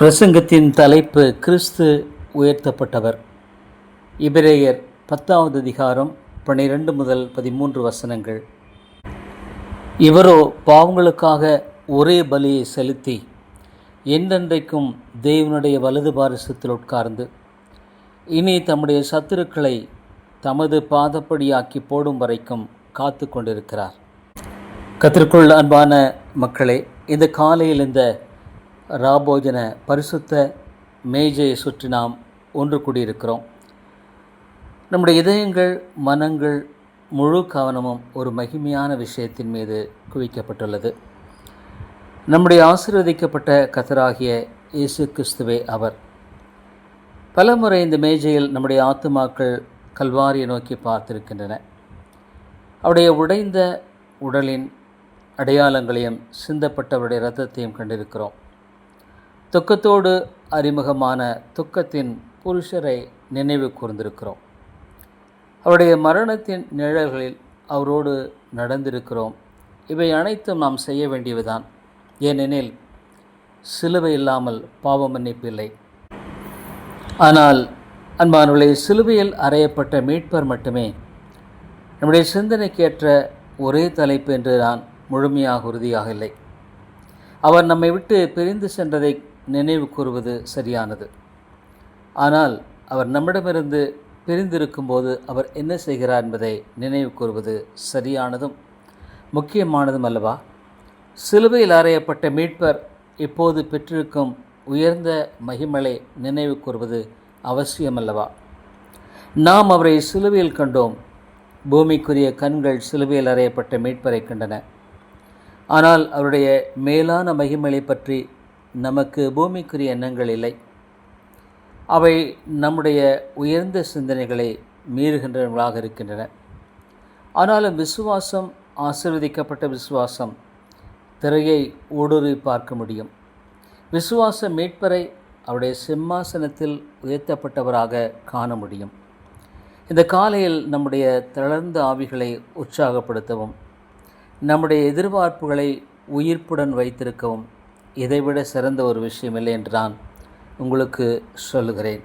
பிரசங்கத்தின் தலைப்பு கிறிஸ்து உயர்த்தப்பட்டவர். இபிரேயர் பத்தாவது அதிகாரம் பன்னிரெண்டு முதல் பதிமூன்று வசனங்கள். இவரோ பாவங்களுக்காக ஒரே பலியை செலுத்தி என்றென்றைக்கும் தேவனுடைய வலது பாரிசத்தில் உட்கார்ந்து இனி தம்முடைய சத்துருக்களை தமது பாதப்படியாக்கி போடும் வரைக்கும் காத்து கொண்டிருக்கிறார் கத்திற்குள் அன்பான மக்களே இந்த காலையில் இந்த ராபோஜன பரிசுத்த மேஜையை சுற்றி நாம் ஒன்று கூடியிருக்கிறோம். நம்முடைய இதயங்கள் மனங்கள் முழு கவனமும் ஒரு மகிமையான விஷயத்தின் மீது குவிக்கப்பட்டுள்ளது. நம்முடைய ஆசீர்வதிக்கப்பட்ட கத்தராகிய இயேசு கிறிஸ்துவே அவர். பலமுறை இந்த மேஜையில் நம்முடைய ஆத்துமாக்கள் கல்வாரியை நோக்கி பார்த்திருக்கின்றன. அவருடைய உடைந்த உடலின் அடையாளங்களையும் சிந்தப்பட்டவருடைய இரத்தத்தையும் கண்டிருக்கிறோம். துக்கத்தோடு அறிமுகமான துக்கத்தின் புருஷரை நினைவு கூர்ந்திருக்கிறோம். அவருடைய மரணத்தின் நிழல்களில் அவரோடு நடந்திருக்கிறோம். இவை அனைத்தும் நாம் செய்ய வேண்டியதுதான். ஏனெனில் சிலுவை இல்லாமல் பாவ மன்னிப்பில்லை ஆனால் அன்பானுடைய சிலுவையில் அறையப்பட்ட மீட்பர் மட்டுமே நம்முடைய சிந்தனைக்கேற்ற ஒரே தலைப்பு என்று நான் முழுமையாக உறுதியாக இல்லை. அவர் நம்மை விட்டு பிரிந்து சென்றதை நினைவு கூறுவது சரியானது. ஆனால் அவர் நம்மிடமிருந்து பிரிந்திருக்கும்போது அவர் என்ன செய்கிறார் என்பதை நினைவு கூறுவது சரியானதும் முக்கியமானதும் அல்லவா? சிலுவையில் அறையப்பட்ட மீட்பர் இப்போது பெற்றிருக்கும் உயர்ந்த மகிமலை நினைவு கூறுவது அவசியமல்லவா நாம் அவரை சிலுவையில் கண்டோம். பூமிக்குரிய கண்கள் சிலுவையில் அறையப்பட்ட மீட்பரை கண்டன. ஆனால் அவருடைய மேலான மகிமலை பற்றி நமக்கு பூமிக்குரிய எண்ணங்கள் இல்லை. அவை நம்முடைய உயர்ந்த சிந்தனைகளை மீறுகின்றவர்களாக இருக்கின்றன. ஆனாலும் விசுவாசம் ஆசிர்வதிக்கப்பட்ட விசுவாசம் திரையை ஊடுருவி பார்க்க முடியும். விசுவாச மீட்பரை அவருடைய சிம்மாசனத்தில் உயர்த்தப்பட்டவராக காண முடியும். இந்த காலையில் நம்முடைய தளர்ந்த ஆவிகளை உற்சாகப்படுத்தவும் நம்முடைய எதிர்பார்ப்புகளை உயிர்ப்புடன் வைத்திருக்கவும் இதைவிட சிறந்த ஒரு விஷயம் இல்லை என்று நான் உங்களுக்கு சொல்லுகிறேன்.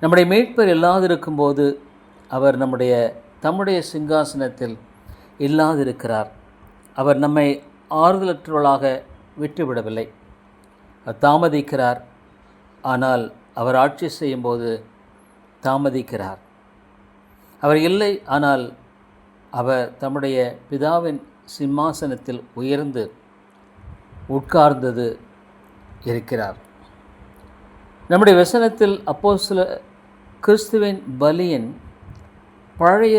நம்முடைய மீட்பர் இல்லாதிருக்கும்போது அவர் நம்முடைய தம்முடைய சிங்காசனத்தில் இல்லாதிருக்கிறார். அவர் நம்மை ஆறுதலற்றவர்களாக விட்டுவிடவில்லை. தாமதிக்கிறார். ஆனால் அவர் ஆட்சி செய்யும்போது தாமதிக்கிறார். அவர் இல்லை ஆனால் அவர் தம்முடைய பிதாவின் சிம்மாசனத்தில் உயர்ந்து உட்கார்ந்தது இருக்கிறார். நம்முடைய வசனத்தில் அப்போ சில கிறிஸ்துவின் பலியின் பழைய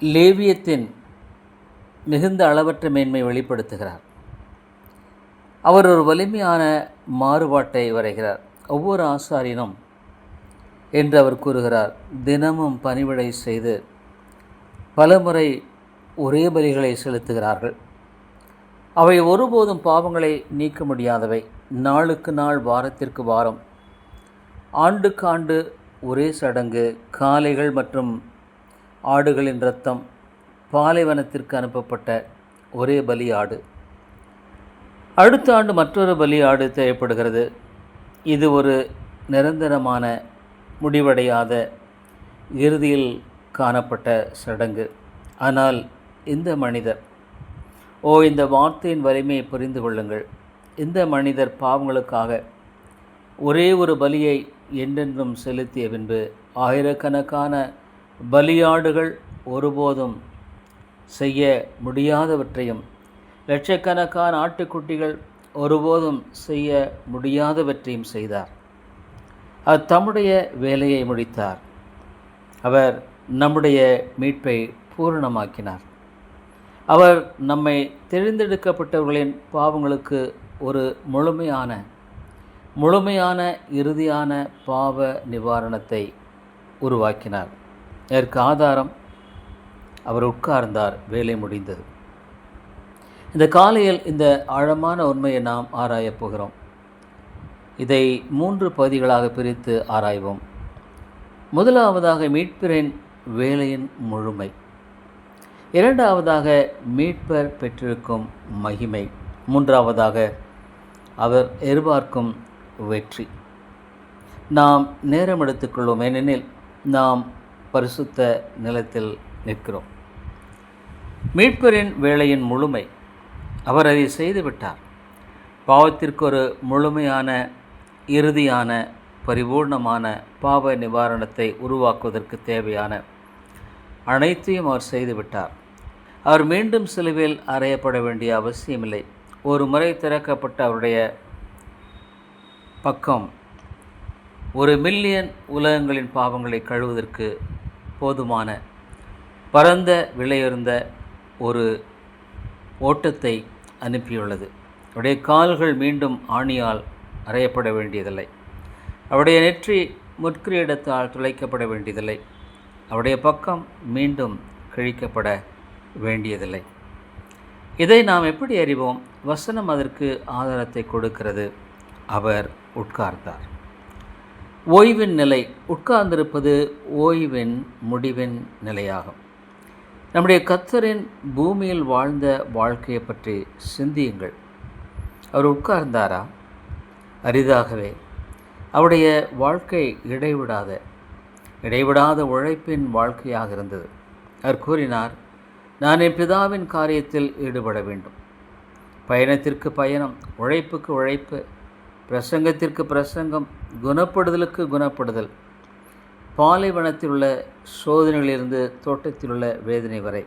லேவியத்தின் மிகுந்த அளவற்ற மேன்மை வெளிப்படுத்துகிறார். அவர் ஒரு வலிமையான மாறுபாட்டை வரைகிறார். ஒவ்வொரு ஆசாரியனும் என்று அவர் கூறுகிறார் தினமும் பணிவிடை செய்து பலமுறை ஒரே பலிகளை செலுத்துகிறார்கள். அவை ஒருபோதும் பாவங்களை நீக்க முடியாதவை நாளுக்கு நாள் வாரத்திற்கு வாரம். ஆண்டுக்கு ஆண்டு ஒரே சடங்கு காளைகள் மற்றும் ஆடுகளின் இரத்தம் பாலைவனத்திற்கு அனுப்பப்பட்ட ஒரே பலி ஆடு. அடுத்த ஆண்டு மற்றொரு பலி ஆடு தேவைப்படுகிறது. இது ஒரு நிரந்தரமான முடிவடையாத இறுதியில் காணப்பட்ட சடங்கு. ஆனால் இந்த மனிதர் ஓ இந்த வார்த்தையின் வலிமையை புரிந்து கொள்ளுங்கள். இந்த மனிதர் பாவங்களுக்காக ஒரே ஒரு பலியை என்றென்றும் செலுத்திய பின்பு ஆயிரக்கணக்கான பலியாடுகள் ஒருபோதும் செய்ய முடியாதவற்றையும் லட்சக்கணக்கான ஆட்டுக்குட்டிகள் ஒருபோதும் செய்ய முடியாதவற்றையும் செய்தார். அவர் தம்முடைய வேலையை முடித்தார். அவர் நம்முடைய மீட்பை பூரணமாக்கினார். அவர் நம்மை தெரிந்தெடுக்கப்பட்டவர்களின் பாவங்களுக்கு ஒரு முழுமையான முழுமையான இறுதியான பாவ நிவாரணத்தை உருவாக்கினார். இதற்கு ஆதாரம் அவர் உட்கார்ந்தார் வேலை முடிந்தது. இந்த காலையில் இந்த ஆழமான உண்மையை நாம் ஆராயப் போகிறோம். இதை மூன்று பகுதிகளாக பிரித்து ஆராய்வோம். முதலாவதாக மீட்பிரின் வேலையின் முழுமை. இரண்டாவதாக மீட்பர் பெற்றிருக்கும் மகிமை. மூன்றாவதாக அவர் எதிர்பார்க்கும் வெற்றி. நாம் நேரம் எடுத்துக்கொள்வோம் ஏனெனில் நாம் பரிசுத்த நிலத்தில் நிற்கிறோம். மீட்பரின் வேலையின் முழுமை அவர் அதை செய்துவிட்டார். பாவத்திற்கு ஒரு முழுமையான இறுதியான பரிபூர்ணமான பாவ நிவாரணத்தை உருவாக்குவதற்கு தேவையான அனைத்தையும் அவர் செய்துவிட்டார். அவர் மீண்டும் சிலுவையில் அறையப்பட வேண்டிய அவசியமில்லை. ஒரு முறை திறக்கப்பட்ட அவருடைய பக்கம் ஒரு மில்லியன் உலகங்களின் பாவங்களை கழுவதற்கு போதுமான பரந்த விலையுறந்த ஒரு ஓட்டத்தை அனுப்பியுள்ளது. அவருடைய கால்கள் மீண்டும் ஆணியால் அறையப்பட வேண்டியதில்லை. அவருடைய நெற்றி முற்கிரீடத்தால் துளைக்கப்பட வேண்டியதில்லை. அவருடைய பக்கம் மீண்டும் கிழிக்கப்பட வேண்டியதில்லை. இதை நாம் எப்படி அறிவோம்? வசனம் அதற்கு ஆதாரத்தை கொடுக்கிறது. அவர் உட்கார்ந்தார். ஓய்வின் நிலை உட்கார்ந்திருப்பது ஓய்வின் முடிவின் நிலையாகும். நம்முடைய கத்தரின் பூமியில் வாழ்ந்த வாழ்க்கையை பற்றி சிந்தியுங்கள். அவர் உட்கார்ந்தாரா? அரிதாகவே. அவருடைய வாழ்க்கை இடைவிடாத இடைவிடாத உழைப்பின் வாழ்க்கையாக இருந்தது. அவர் கூறினார் நான் என் பிதாவின் காரியத்தில் ஈடுபட வேண்டும். பயணத்திற்கு பயணம் உழைப்புக்கு உழைப்பு பிரசங்கத்திற்கு பிரசங்கம் குணப்படுதலுக்கு குணப்படுதல் பாலைவனத்தில் உள்ள சோதனைகளிலிருந்து தோட்டத்தில் உள்ள வேதனை வரை.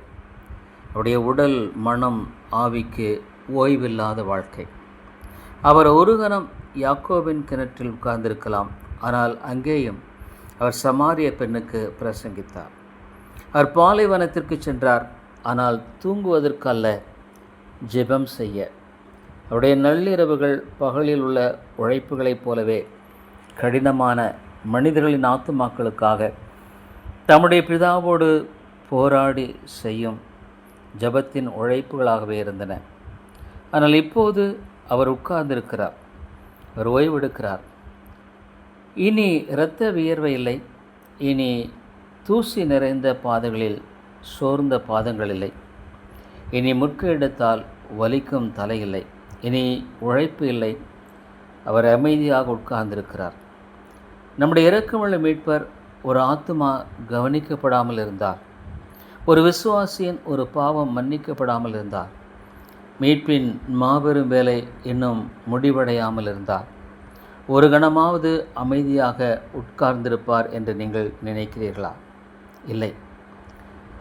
அவருடைய உடல் மனம் ஆவிக்கு ஓய்வில்லாத வாழ்க்கை. அவர் ஒரு கணம் யாக்கோவின் கிணற்றில் உட்கார்ந்திருக்கலாம். ஆனால் அங்கேயும் அவர் சமாரிய பெண்ணுக்கு பிரசங்கித்தார். அவர் பாலைவனத்திற்கு சென்றார். ஆனால் தூங்குவதற்கல்ல ஜெபம் செய்ய. அவருடைய நள்ளிரவுகள் பகலில் உள்ள உழைப்புகளைப் போலவே கடினமான மனிதர்களின் ஆத்துமாக்களுக்காக தம்முடைய பிதாவோடு போராடி செய்யும் ஜபத்தின் உழைப்புகளாகவே இருந்தன. ஆனால் இப்போது அவர் உட்கார்ந்திருக்கிறார். அவர் ஓய்வெடுக்கிறார். இனி இரத்த வியர்வை இல்லை. இனி தூசி நிறைந்த பாதைகளில் சோர்ந்த பாதங்கள் இல்லை இனி முற்கு எடுத்தால் வலிக்கும் தலை இல்லை இனி உழைப்பு இல்லை. அவர் அமைதியாக உட்கார்ந்திருக்கிறார். நம்முடைய இறக்கமுள்ள மீட்பர் ஒரு ஆத்மா கவனிக்கப்படாமல் இருந்தார். ஒரு விசுவாசியின் ஒரு பாவம் மன்னிக்கப்படாமல் இருந்தார். மீட்பின் மாபெரும் வேலை இன்னும் முடிவடையாமல் இருந்தார். ஒரு கணமாவது அமைதியாக உட்கார்ந்திருப்பார் என்று நீங்கள் நினைக்கிறீர்களா? இல்லை.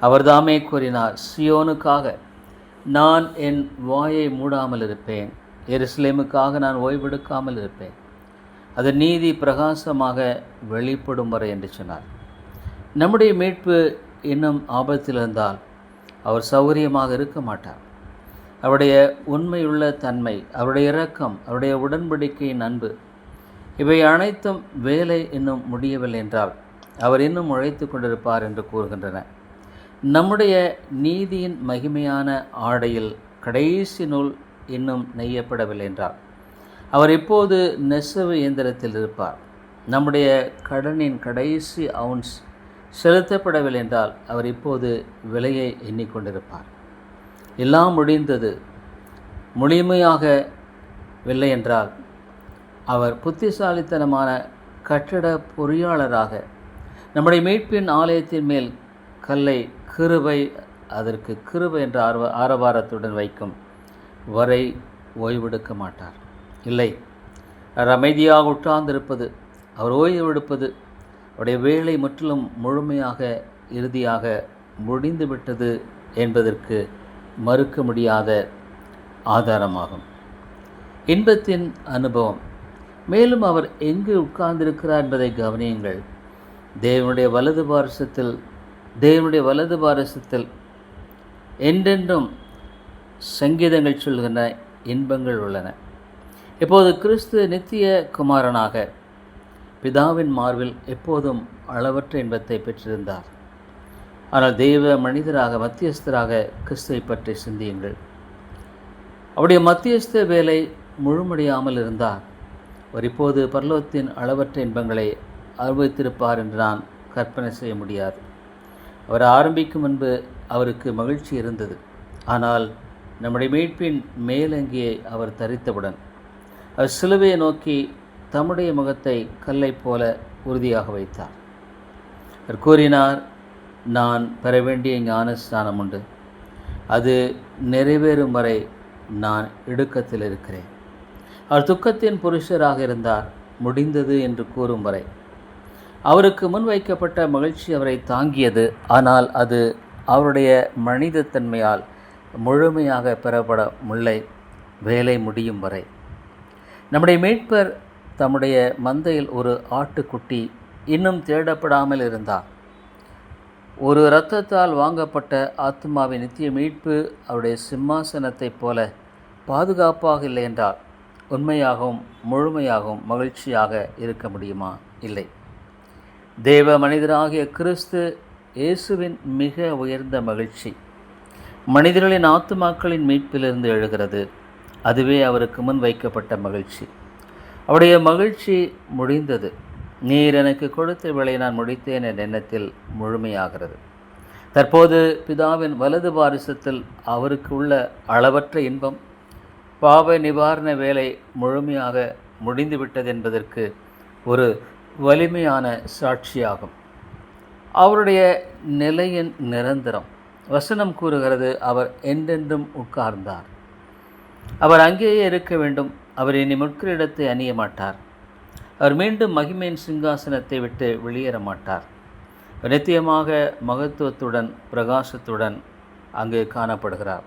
அவர்தாமே கூறினார் சியோனுக்காக நான் என் வாயை மூடாமல் இருப்பேன் எருசலேமுக்காக நான் ஓய்வெடுக்காமல் இருப்பேன். அது நீதி பிரகாசமாக வெளிப்படும் வரை என்று சொன்னார். நம்முடைய மீட்பு இன்னும் ஆபத்தில் இருந்தால் அவர் சௌகரியமாக இருக்க மாட்டார். அவருடைய உண்மையுள்ள தன்மை அவருடைய இரக்கம் அவருடைய உடன்படிக்கையின் அன்பு இவை அனைத்தும் வேலை இன்னும் முடியவில்லை என்றால் அவர் இன்னும் உழைத்து கொண்டிருப்பார் என்று கூறுகின்றன. நம்முடைய நீதியின் மகிமையான ஆடையில் கடைசி நூல் இன்னும் நெய்யப்படவில்லை என்றார். அவர் இப்போது நெசவு இயந்திரத்தில் இருப்பார்? நம்முடைய கடனின் கடைசி அவுன்ஸ் செலுத்தப்படவில்லை என்றால் அவர் இப்போது விலையை எண்ணிக்கொண்டிருப்பார். எல்லாம் முடிந்தது. முழுமையாக வில்லை என்றால் அவர் புத்திசாலித்தனமான கட்டட பொறியாளராக நம்முடைய மீட்பின் ஆலயத்தின் மேல் கல்லை கிருபை அதற்கு கிருபை என்ற ஆர்வ ஆரவாரத்துடன் வைக்கும் வரை ஓய்வெடுக்க மாட்டார். இல்லை அவர் அமைதியாக உட்கார்ந்திருப்பது அவர் ஓய்வெடுப்பது அவருடைய வேலை முற்றிலும் முழுமையாக இறுதியாக முடிந்துவிட்டது என்பதற்கு மறுக்க முடியாத ஆதாரமாகும். இன்பத்தின் அனுபவம். மேலும் அவர் எங்கு உட்கார்ந்திருக்கிறார் என்பதை கவனியுங்கள். தேவனுடைய வலது பாரசத்தில் தேவனுடைய வலது பாரசத்தில் என்றென்றும் சங்கீதங்கள் சொல்கின்ற இன்பங்கள் உள்ளன. இப்போது கிறிஸ்து நித்திய குமாரனாக பிதாவின் மார்பில் எப்போதும் அளவற்ற இன்பத்தை பெற்றிருந்தார். ஆனால் தெய்வ மனிதராக மத்தியஸ்தராக கிறிஸ்துவை பற்றி சிந்தியுங்கள். அவருடைய மத்தியஸ்த வேலை முழுமடையாமல் இருந்தார். அவர் இப்போது பரலோகத்தின் அளவற்ற இன்பங்களை அனுபவித்திருப்பார் என்று நான் கற்பனை செய்ய முடியாது. அவர் ஆரம்பிக்கும் முன்பு அவருக்கு மகிழ்ச்சி இருந்தது. ஆனால் நம்முடைய மீட்பின் மேலங்கியை அவர் தரித்தவுடன் அவர் சிலுவையை நோக்கி தம்முடைய முகத்தை கல்லைப் போல உறுதியாக வைத்தார். அவர் கூறினார் நான் பெற வேண்டிய ஞானஸ்தானம் உண்டு. அது நிறைவேறும் வரை நான் இடுக்கத்தில் இருக்கிறேன். அவர் துக்கத்தின் புருஷராக இருந்தார் முடிந்தது என்று கூறும் வரை அவருக்கு முன்வைக்கப்பட்ட மகிழ்ச்சி அவரை தாங்கியது. ஆனால் அது அவருடைய மனிதத்தன்மையால் முழுமையாக பெறப்பட முல்லை. வேலை முடியும் வரை. நம்முடைய மீட்பர் தம்முடைய மந்தையில் ஒரு ஆட்டுக்குட்டி இன்னும் தேடப்படாமல் இருந்தார் ஒரு இரத்தத்தால் வாங்கப்பட்ட ஆத்மாவின் நித்திய மீட்பு அவருடைய சிம்மாசனத்தைப் போல பாதுகாப்பாக இல்லை என்றால் உண்மையாகவும் முழுமையாகவும் மகிழ்ச்சியாக இருக்க முடியுமா? இல்லை. தேவ மனிதராகிய கிறிஸ்து இயேசுவின் மிக உயர்ந்த மகிழ்ச்சி. மனிதர்களின் ஆத்துமாக்களின் மீட்பிலிருந்து எழுகிறது. அதுவே அவருக்கு முன் வைக்கப்பட்ட மகிழ்ச்சி. அவருடைய மகிழ்ச்சி முடிந்தது. நீர் எனக்கு கொடுத்த வேலை நான் முடித்தேன் என்ற எண்ணத்தில் முழுமையாகிறது. தற்போது பிதாவின் வலது பாரிசத்தில் அவருக்கு உள்ள அளவற்ற இன்பம் பாவ நிவாரண வேலை முழுமையாக முடிந்துவிட்டது என்பதற்கு ஒரு வலிமையான சாட்சியாகும். அவருடைய நிலையின் நிரந்தரம். வசனம் கூறுகிறது அவர் என்றென்றும் உட்கார்ந்தார். அவர் அங்கேயே இருக்க வேண்டும். அவர் இனி முற்கிரிடத்தை அணிய மாட்டார். அவர் மீண்டும் மகிமையின் சிங்காசனத்தை விட்டு வெளியேற மாட்டார். நித்தியமாக மகத்துவத்துடன் பிரகாசத்துடன் அங்கு காணப்படுகிறார்.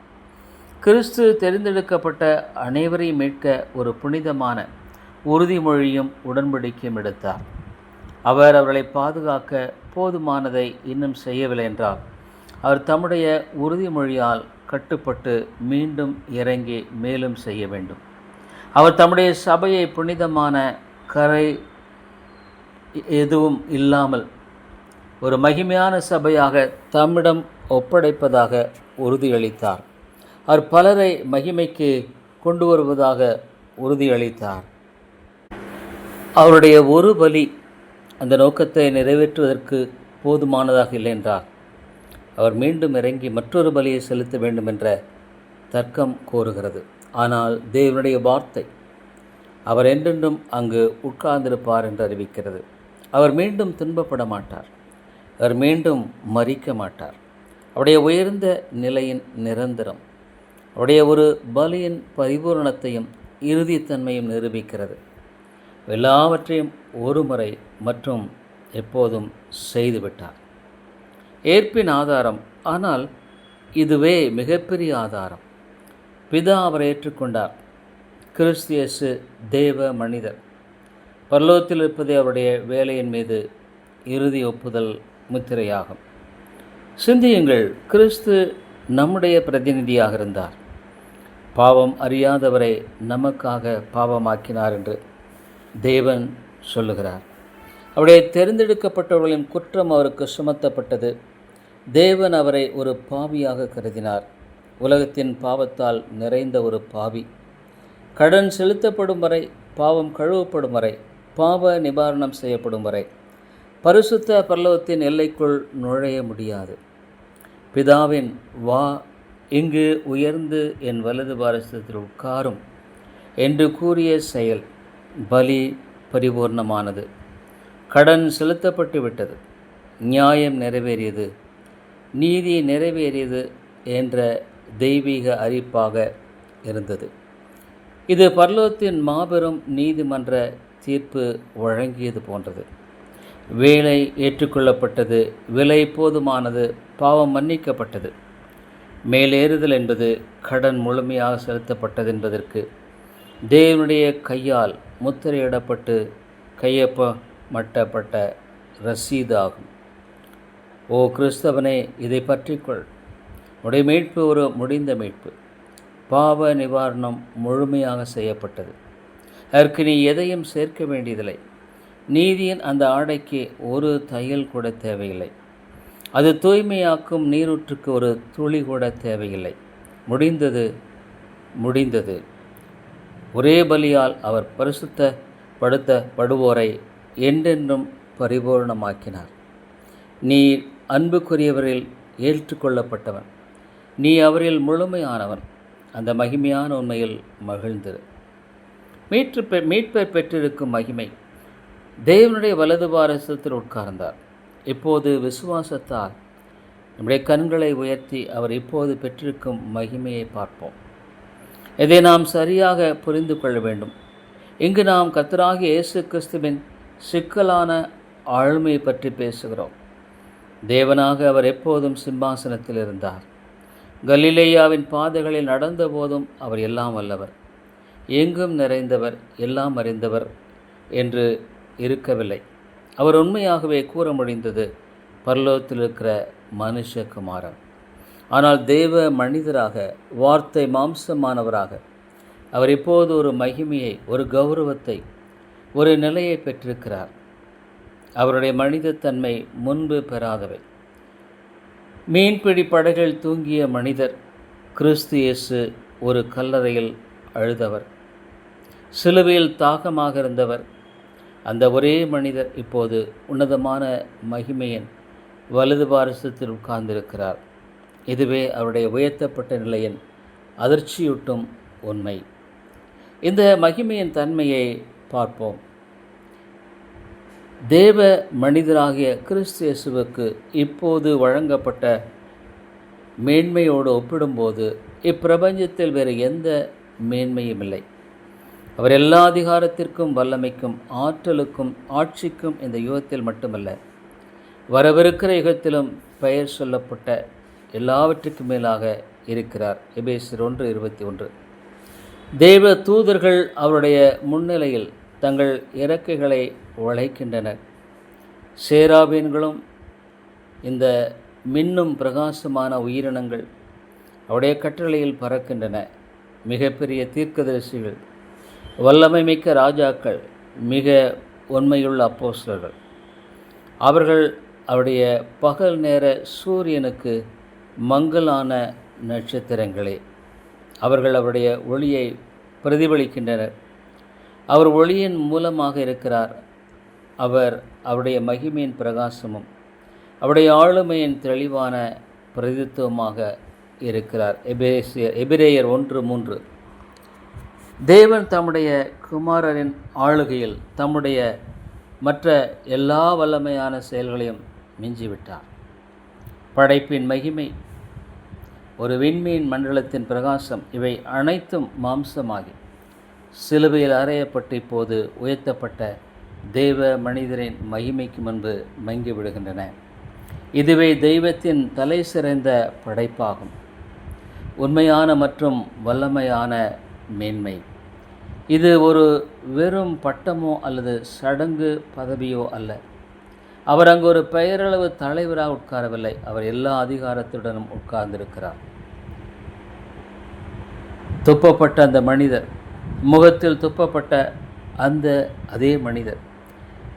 கிறிஸ்து தெரிந்தெடுக்கப்பட்ட அனைவரையும் மீட்க ஒரு புனிதமான உறுதிமொழியும் உடன்படிக்கையும் எடுத்தார். அவர் அவர்களை பாதுகாக்க போதுமானதை இன்னும் செய்யவில்லை என்றால் அவர் தம்முடைய உறுதிமொழியால் கட்டுப்பட்டு மீண்டும் இறங்கி மேலும் செய்ய வேண்டும். அவர் தம்முடைய சபையை புனிதமான கரை எதுவும் இல்லாமல் ஒரு மகிமையான சபையாக தம்மிடம் ஒப்படைப்பதாக உறுதியளித்தார். அவர் பலரை மகிமைக்கு கொண்டு வருவதாக உறுதியளித்தார். அவருடைய ஒரு பலி அந்த நோக்கத்தை நிறைவேற்றுவதற்கு போதுமானதாக இல்லை என்றார் அவர் மீண்டும் இறங்கி மற்றொரு பலியை செலுத்த வேண்டும் என்ற தர்க்கம் கோருகிறது. ஆனால் தேவனுடைய வார்த்தை அவர் என்றென்றும் அங்கு உட்கார்ந்திருப்பார் என்று அறிவிக்கிறது. அவர் மீண்டும் துன்பப்பட மாட்டார். அவர் மீண்டும் மறிக்க மாட்டார். அவருடைய உயர்ந்த நிலையின் நிரந்தரம் அவருடைய ஒரு பலியின் பரிபூரணத்தையும் இறுதித்தன்மையும் நிரூபிக்கிறது. எல்லாவற்றையும் ஒரு முறை மற்றும் எப்போதும் செய்துவிட்டார். ஏற்பின் ஆதாரம். ஆனால் இதுவே மிகப்பெரிய ஆதாரம். பிதா அவரை ஏற்றுக்கொண்டார். கிறிஸ்தியசு தேவ மனிதர். பரலோகத்தில் இருப்பதே அவருடைய வேலையின் மீது இறுதி ஒப்புதல் முத்திரையாகும். சிந்தியுங்கள் கிறிஸ்து நம்முடைய பிரதிநிதியாக இருந்தார். பாவம் அறியாதவரை நமக்காக பாவமாக்கினார் என்று. தேவன் சொல்லுகிறார். அவருடைய தேர்ந்தெடுக்கப்பட்டவர்களின் குற்றம் அவருக்கு சுமத்தப்பட்டது. தேவன் அவரை ஒரு பாவியாக கருதினார். உலகத்தின் பாவத்தால் நிறைந்த ஒரு பாவி. கடன் செலுத்தப்படும் வரை பாவம் கழுவப்படும் வரை பாவ நிவாரணம் செய்யப்படும் வரை பரிசுத்த பல்லவத்தின் எல்லைக்குள் நுழைய முடியாது. பிதாவின் வா இங்கு உயர்ந்து என் வலது பாரசத்தில் உட்காரும் என்று கூறிய செயல். பலி பரிபூர்ணமானது. கடன் செலுத்தப்பட்டு விட்டது. நியாயம் நிறைவேறியது. நீதி நிறைவேறியது என்ற தெய்வீக அறிப்பாக இருந்தது. இது பர்லோத்தின் மாபெரும் நீதிமன்ற தீர்ப்பு வழங்கியது போன்றது. வேலை ஏற்றுக்கொள்ளப்பட்டது. விலை போதுமானது. பாவம் மன்னிக்கப்பட்டது. மேலேறுதல் என்பது கடன் முழுமையாக செலுத்தப்பட்டது என்பதற்கு தேவனுடைய கையால் முத்திரையிடப்பட்டு கையொப்பமட்டப்பட்ட மட்டப்பட்ட ரசீதாகும். ஓ கிறிஸ்தவனே இதை பற்றிக்கொள். உடைய மீட்பு ஒரு முடிந்த மீட்பு. பாவ நிவாரணம் முழுமையாக செய்யப்பட்டது. அதற்கு நீ எதையும் சேர்க்க வேண்டியதில்லை. நீதியின் அந்த ஆடைக்கு ஒரு தையல் கூட தேவையில்லை. அது தூய்மையாக்கும் நீரூற்றுக்கு ஒரு துளி கூட தேவையில்லை. முடிந்தது முடிந்தது. ஒரே பலியால் அவர் பரிசுத்தப்படுத்தப்படுவோரை என்றென்றும் பரிபூர்ணமாக்கினார். நீ அன்புக்குரியவரில் ஏற்றுக்கொள்ளப்பட்டவன். நீ அவரில் முழுமையானவன். அந்த மகிமையான உண்மையில் மகிழ்ந்திரு. மீட்பு பெ மீட்பை பெற்றிருக்கும் மகிமை தேவனுடைய வலது பாரசத்தில் உட்கார்ந்தார். இப்போது விசுவாசத்தால் நம்முடைய கண்களை உயர்த்தி அவர் இப்போது பெற்றிருக்கும் மகிமையை பார்ப்போம். இதை நாம் சரியாக புரிந்து கொள்ள வேண்டும். இங்கு நாம் கத்தராகிய இயேசு கிறிஸ்துவின் சிக்கலான ஆளுமையை பற்றி பேசுகிறோம். தேவனாக அவர் எப்போதும் சிம்மாசனத்தில் இருந்தார். கலிலேயாவின் பாதைகளில் நடந்த போதும் அவர் எல்லாம் வல்லவர். எங்கும் நிறைந்தவர் எல்லாம் அறிந்தவர் என்று இருக்கவில்லை. அவர் உண்மையாகவே கூற முடிந்தது பரலோகத்தில் இருக்கிற மனுஷகுமாரன். ஆனால் தேவ மனிதராக வார்த்தை மாம்சமானவராக. அவர் இப்போது ஒரு மகிமையை ஒரு கௌரவத்தை ஒரு நிலையை பெற்றிருக்கிறார். அவருடைய மனிதத்தன்மை முன்பு பெறாதவை. மீன்பிடி படகில் தூங்கிய மனிதர் கிறிஸ்து இயேசு ஒரு கல்லறையில் அழுதவர். சிலுவையில் தாகமாக இருந்தவர். அந்த ஒரே மனிதர் இப்போது உன்னதமான மகிமையின் வலது பாரசத்தில் உட்கார்ந்திருக்கிறார். இதுவே அவருடைய உயர்த்தப்பட்ட நிலையின் அதிர்ச்சியூட்டும் உண்மை. இந்த மகிமையின் தன்மையை பார்ப்போம். தேவ மனிதராகிய கிறிஸ்து இயேசுவுக்கு இப்போது வழங்கப்பட்ட மேன்மையோடு ஒப்பிடும்போது இப்பிரபஞ்சத்தில் வேறு எந்த மேன்மையும் இல்லை. அவர் எல்லா அதிகாரத்திற்கும் வல்லமைக்கும் ஆற்றலுக்கும் ஆட்சிக்கும் இந்த யுகத்தில் மட்டுமல்ல வரவிருக்கிற யுகத்திலும் பெயர் சொல்லப்பட்ட எல்லாவற்றுக்கும் மேலாக இருக்கிறார். எபேசர் ஒன்று இருபத்தி ஒன்று. தெய்வ தூதர்கள் அவருடைய முன்னிலையில் தங்கள் இறக்கைகளை உழைக்கின்றனர். சேராபீன்களும் இந்த மின்னும் பிரகாசமான உயிரினங்கள் அவருடைய கட்டளையில் பறக்கின்றன. மிகப்பெரிய தீர்க்கதரிசிகள் வல்லமை மிக்க ராஜாக்கள் மிக உண்மையுள்ள அப்போஸ்லர்கள் அவர்கள் அவருடைய பகல் நேர சூரியனுக்கு மங்கலான நட்சத்திரங்களே அவர்கள் அவருடைய ஒளியை பிரதிபலிக்கின்றனர். அவர் ஒளியின் மூலமாக இருக்கிறார். அவர் அவருடைய மகிமையின் பிரகாசமும் அவருடைய ஆளுமையின் தெளிவான பிரதித்துவமாக இருக்கிறார். எபேசியர் எபிரேயர் ஒன்று மூன்று. தேவன் தம்முடைய குமாரரின் ஆளுகையில் தம்முடைய மற்ற எல்லா வல்லமையான செயல்களையும் மிஞ்சிவிட்டார். படைப்பின் மகிமை ஒரு விண்மீன் மண்டலத்தின் பிரகாசம் இவை அனைத்தும் மாம்சமாகி சிலுவையில் அறையப்பட்டு இப்போது உயர்த்தப்பட்ட தெய்வ மனிதரின் மகிமைக்கு முன்பு மங்கி விடுகின்றன. இதுவே தெய்வத்தின் தலை சிறந்த படைப்பாகும். உண்மையான மற்றும் வல்லமையான மேன்மை. இது ஒரு வெறும் பட்டமோ அல்லது சடங்கு பதவியோ அல்ல. அவர் அங்கு ஒரு பெயரளவு தலைவராக உட்காரவில்லை. அவர் எல்லா அதிகாரத்துடனும் உட்கார்ந்திருக்கிறார். துப்பப்பட்ட அந்த மனிதர் முகத்தில் துப்பப்பட்ட அந்த அதே மனிதர்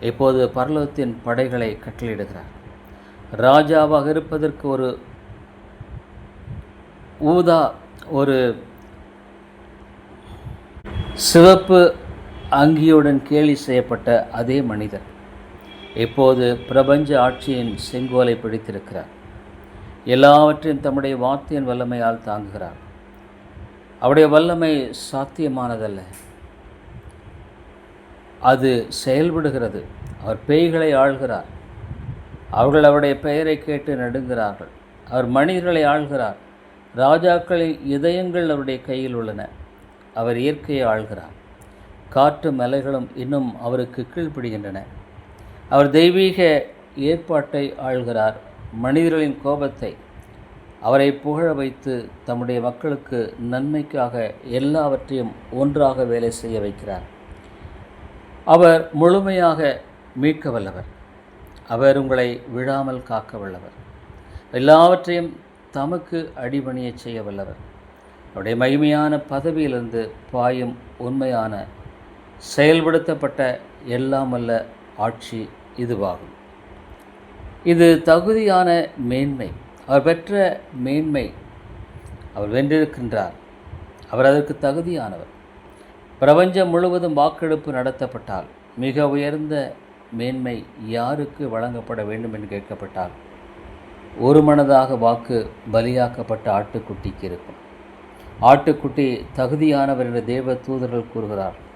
இப்போது பரலோகத்தின் படைகளை கட்டளையிடுகிறார். ராஜாவாக இருப்பதற்கு ஒரு ஊதா ஒரு சிவப்பு அங்கியுடன் கேலி செய்யப்பட்ட அதே மனிதர். இப்போது பிரபஞ்ச ஆட்சியின் செங்கோலை பிடித்திருக்கிறார். எல்லாவற்றையும் தம்முடைய வார்த்தையின் வல்லமையால் தாங்குகிறார். அவருடைய வல்லமை சாத்தியமானதல்ல. அது செயல்படுகிறது. அவர் பேய்களை ஆள்கிறார். அவர்கள் அவருடைய பெயரை கேட்டு நடுங்கிறார்கள் அவர் மனிதர்களை ஆள்கிறார். ராஜாக்களின் இதயங்கள் அவருடைய கையில் உள்ளன. அவர் இயற்கையை ஆள்கிறார். காற்று மலைகளும் இன்னும் அவருக்கு கீழ்ப்படுகின்றன. அவர் தெய்வீக ஏற்பாட்டை ஆள்கிறார். மனிதர்களின் கோபத்தை அவரை புகழ வைத்து தம்முடைய மக்களுக்கு நன்மைக்காக எல்லாவற்றையும் ஒன்றாக வேலை செய்ய வைக்கிறார். அவர் முழுமையாக மீட்க வல்லவர். அவர் உங்களை விழாமல் காக்க வல்லவர். எல்லாவற்றையும் தமக்கு அடிபணிய செய்ய வல்லவர். அவருடைய மகிமையான பதவியிலிருந்து பாயும் உண்மையான செயல்படுத்தப்பட்ட எல்லாம் அல்ல ஆட்சி இதுவாகும். இது தகுதியான மேன்மை. அவர் பெற்ற மேன்மை அவர் வென்றிருக்கின்றார். அவர் அதற்கு தகுதியானவர். பிரபஞ்சம் முழுவதும் வாக்கெடுப்பு நடத்தப்பட்டால் மிக உயர்ந்த மேன்மை யாருக்கு வழங்கப்பட வேண்டும் என்று கேட்கப்பட்டால் ஒரு மனதாக வாக்கு பலியாக்கப்பட்ட ஆட்டுக்குட்டிக்கு இருக்கும். ஆட்டுக்குட்டி தகுதியானவர் என்று தேவ தூதர்கள் கூறுகிறார்.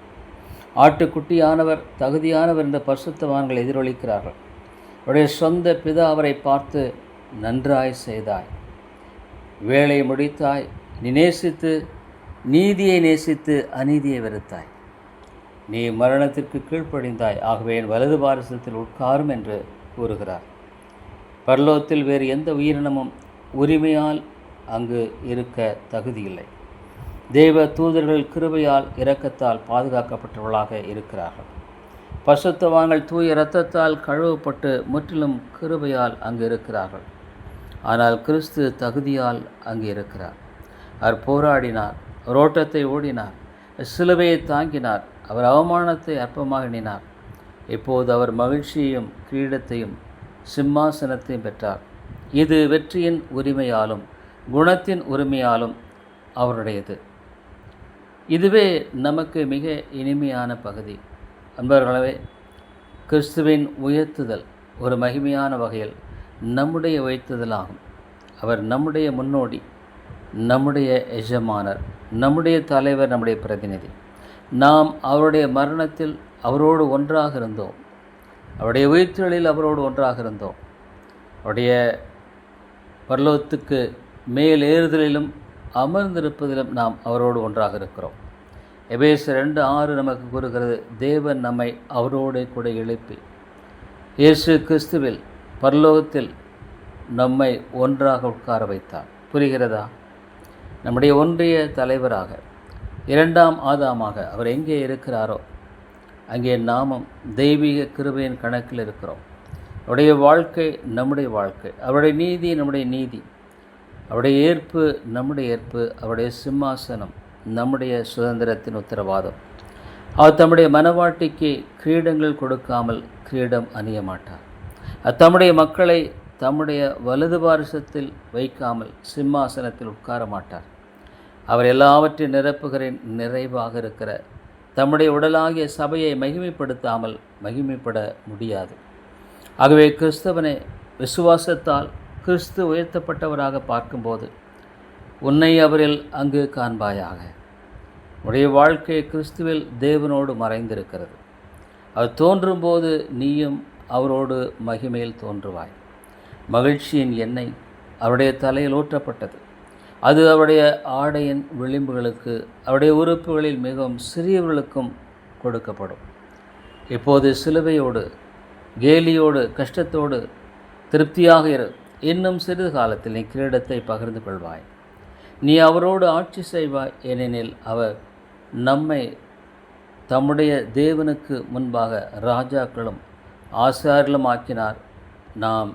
ஆட்டுக்குட்டியானவர் தகுதியானவர் என்ற பரிசுத்தவான்கள் எதிரொலிக்கிறார்கள். அவருடைய சொந்த பிதா அவரை பார்த்து நன்றாய் செய்தாய். வேலை முடித்தாய். நீ நேசித்து நீதியை நேசித்து அநீதியை வெறுத்தாய். நீ மரணத்திற்கு கீழ்ப்படிந்தாய். ஆகவே என் வலது பாரசத்தில் உட்காரும் என்று கூறுகிறார். பரலோகத்தில் வேறு எந்த உயிரினமும் உரிமையால் அங்கு இருக்க தகுதியில்லை. தேவ தூதர்கள் கிருபையால் இரக்கத்தால் பாதுகாக்கப்பட்டவர்களாக இருக்கிறார்கள். பசுத்தவான்கள் தூய இரத்தத்தால் கழுவப்பட்டு முற்றிலும் கிருபையால் அங்கு இருக்கிறார்கள். ஆனால் கிறிஸ்து தகுதியால் அங்கு இருக்கிறார். அவர் போராடினார் ரோட்டத்தை ஓடினார் சிலுவையை தாங்கினார் அவர் அவமானத்தை அற்பமாக எண்ணினார். இப்போது அவர் மகிழ்ச்சியையும் கிரீடத்தையும் சிம்மாசனத்தையும் பெற்றார். இது வெற்றியின் உரிமையாலும் குணத்தின் உரிமையாலும் அவருடையது. இதுவே நமக்கு மிக இனிமையான பகுதி. அன்பர்களவே கிறிஸ்துவின் உயர்த்துதல் ஒரு மகிமையான வகையில் நம்முடைய உயர்த்துதலாகும். அவர் நம்முடைய முன்னோடி நம்முடைய எஜமானர் நம்முடைய தலைவர் நம்முடைய பிரதிநிதி. நாம் அவருடைய மரணத்தில் அவரோடு ஒன்றாக இருந்தோம். அவருடைய உயிர்த்தலில் அவரோடு ஒன்றாக இருந்தோம். அவருடைய பரலோகத்துக்கு மேலேறுதலிலும் அமர்ந்திருப்பதிலும் நாம் அவரோடு ஒன்றாக இருக்கிறோம். எபேச ரெண்டு ஆறு நமக்கு கூறுகிறது தேவன் நம்மை அவரோட கூட எழுப்பி இயேசு கிறிஸ்துவில் பரலோகத்தில் நம்மை ஒன்றாக உட்கார வைத்தார். புரிகிறதா? நம்முடைய ஒன்றிய தலைவராக இரண்டாம் ஆதாமாக அவர் எங்கே இருக்கிறாரோ அங்கே நாமும் தெய்வீக கிருபையின் கணக்கில் இருக்கிறோம். அவருடைய வாழ்க்கை நம்முடைய வாழ்க்கை. அவருடைய நீதி நம்முடைய நீதி. அவருடைய ஏற்பு நம்முடைய ஏற்பு அவருடைய சிம்மாசனம் நம்முடைய சுதந்திரத்தின் உத்தரவாதம். அவர் தம்முடைய மனவாட்டிக்கு கிரீடங்கள் கொடுக்காமல் கிரீடம் அணிய மாட்டார். அது தம்முடைய மக்களை தம்முடைய வலது பாரிசத்தில் வைக்காமல் சிம்மாசனத்தில் உட்கார மாட்டார். அவர் எல்லாவற்றையும் நிரப்புகிறேன் நிறைவாக இருக்கிற தம்முடைய உடலாகிய சபையை மகிமைப்படுத்தாமல் மகிமைப்பட முடியாது. ஆகவே கிறிஸ்தவனை விசுவாசத்தால் கிறிஸ்து உயர்த்தப்பட்டவராக பார்க்கும்போது உன்னை அவரில் அங்கு காண்பாயாக. உடைய வாழ்க்கை கிறிஸ்துவில் தேவனோடு மறைந்திருக்கிறது. அது தோன்றும்போது நீயும் அவரோடு மகிமையில் தோன்றுவாய். மகிழ்ச்சியின் எண்ணெய் அவருடைய தலையில் ஊற்றப்பட்டது. அது அவருடைய ஆடையின் விளிம்புகளுக்கு அவருடைய உறுப்புகளில் மிகவும் சிறியவர்களுக்கும் கொடுக்கப்படும். இப்போது சிலுவையோடு கேலியோடு கஷ்டத்தோடு திருப்தியாக இரு. இன்னும் சிறிது காலத்தில் நீ கிரீடத்தை பகிர்ந்து கொள்வாய். நீ அவரோடு ஆட்சி செய்வாய் ஏனெனில் அவர் நம்மை தம்முடைய தேவனுக்கு முன்பாக ராஜாக்களும் ஆசாரிகளும் ஆக்கினார். நாம்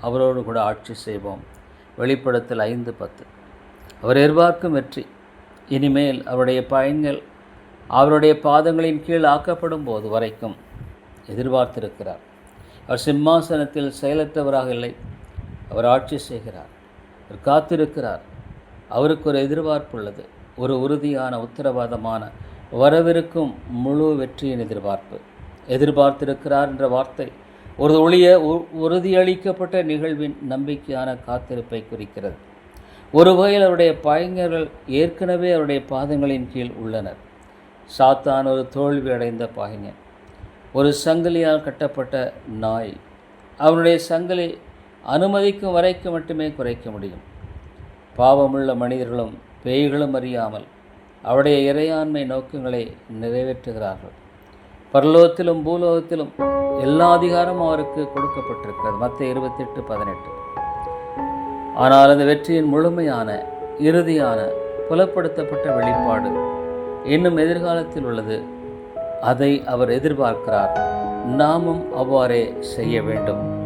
அவரோடு கூட ஆட்சி செய்வோம். வெளிப்படத்தில் ஐந்து பத்து. அவர் எதிர்பார்க்கும் வெற்றி. இனிமேல் அவருடைய பயன்கள் அவருடைய பாதங்களின் கீழ் ஆக்கப்படும் போது வரைக்கும் எதிர்பார்த்திருக்கிறார். அவர் சிம்மாசனத்தில் செயலற்றவராக இல்லை. அவர் ஆட்சி செய்கிறார் அவர் காத்திருக்கிறார். அவருக்கு ஒரு எதிர்பார்ப்பு உள்ளது ஒரு உறுதியான உத்தரவாதமான வரவிருக்கும் முழு வெற்றியின் எதிர்பார்ப்பு. எதிர்பார்த்திருக்கிறார் என்ற வார்த்தை ஒரு ஒளிய உறுதியளிக்கப்பட்ட நிகழ்வின் நம்பிக்கையான காத்திருப்பை குறிக்கிறது. ஒரு வகையில் அவருடைய பயங்கர்கள் ஏற்கனவே அவருடைய பாதங்களின் கீழ் உள்ளனர். சாத்தான் ஒரு தோல்வி அடைந்த பாயினர் ஒரு சங்கிலியால் கட்டப்பட்ட நாய். அவனுடைய சங்கிலி அனுமதிக்கும் வரைக்கும் மட்டுமே குறைக்க முடியும். பாவமுள்ள மனிதர்களும் பேய்களும் அறியாமல் அவருடைய இறையாண்மை நோக்கங்களை நிறைவேற்றுகிறார்கள். பரலோகத்திலும் பூலோகத்திலும் எல்லா அதிகாரமும் அவருக்கு கொடுக்கப்பட்டிருக்கிறது. மற்ற இருபத்தெட்டு பதினெட்டு. ஆனால் அந்த வெற்றியின் முழுமையான இறுதியான புலப்படுத்தப்பட்ட வெளிப்பாடு இன்னும் எதிர்காலத்தில் உள்ளது. அதை அவர் எதிர்பார்க்கிறார். நாமும் அவ்வாறே செய்ய வேண்டும்.